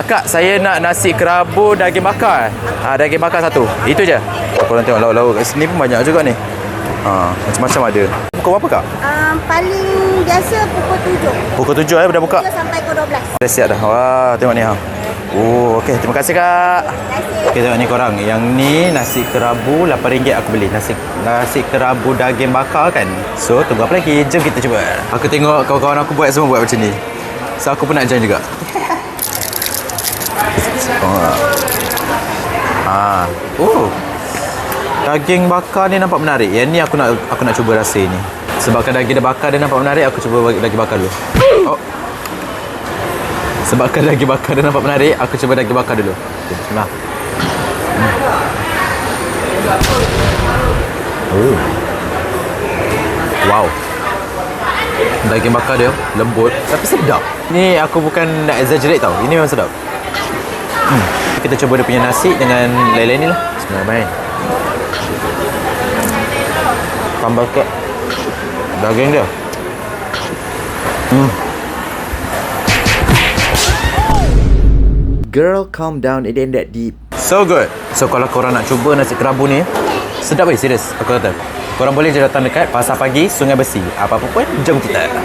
Kak, saya nak nasi kerabu daging bakar. Ha, daging bakar satu. Itu je. Korang tengok lauk-lauk kat sini pun banyak juga ni. Ha, macam-macam ada. Pukul berapa kak? Um, paling biasa pukul 7. Pukul tujuh eh dah buka. 7 sampai ke 12. Dah siap dah. Wah, tengok ni ha. Oh, okey. Terima kasih kak. Terima kasih. Okey tengok ni korang. Yang ni nasi kerabu RM8 aku beli. Nasi nasi kerabu daging bakar kan. So, tunggu apa lagi? Jom kita cuba. Aku tengok kawan-kawan aku buat semua buat macam ni. So, aku pun nak join juga. Oh. Ah. Oh. Daging bakar ni nampak menarik. Yang ni aku nak aku nak cuba rasa ni. Sebabkan daging dia bakar dia nampak menarik, aku cuba bagi- daging bakar dulu. Oh. Sebabkan daging bakar dia nampak menarik, aku cuba daging bakar dulu. Bismillah. Hmm. Oh. Wow. Daging bakar dia lembut tapi sedap. Ni aku bukan nak exaggerate tau. Ini memang sedap. Hmm. Kita cuba dia punya nasi dengan lain-lain ni lah. Bismillahirrahmanirrahim. Tambah ke daging dia. Hmm. Girl, calm down. It ain't that deep. So good. So kalau korang nak cuba nasi kerabu ni, sedap weh, serius. Aku kata. Korang boleh je datang dekat Pasar Pagi, Sungai Besi. Apa-apa pun, jom kita.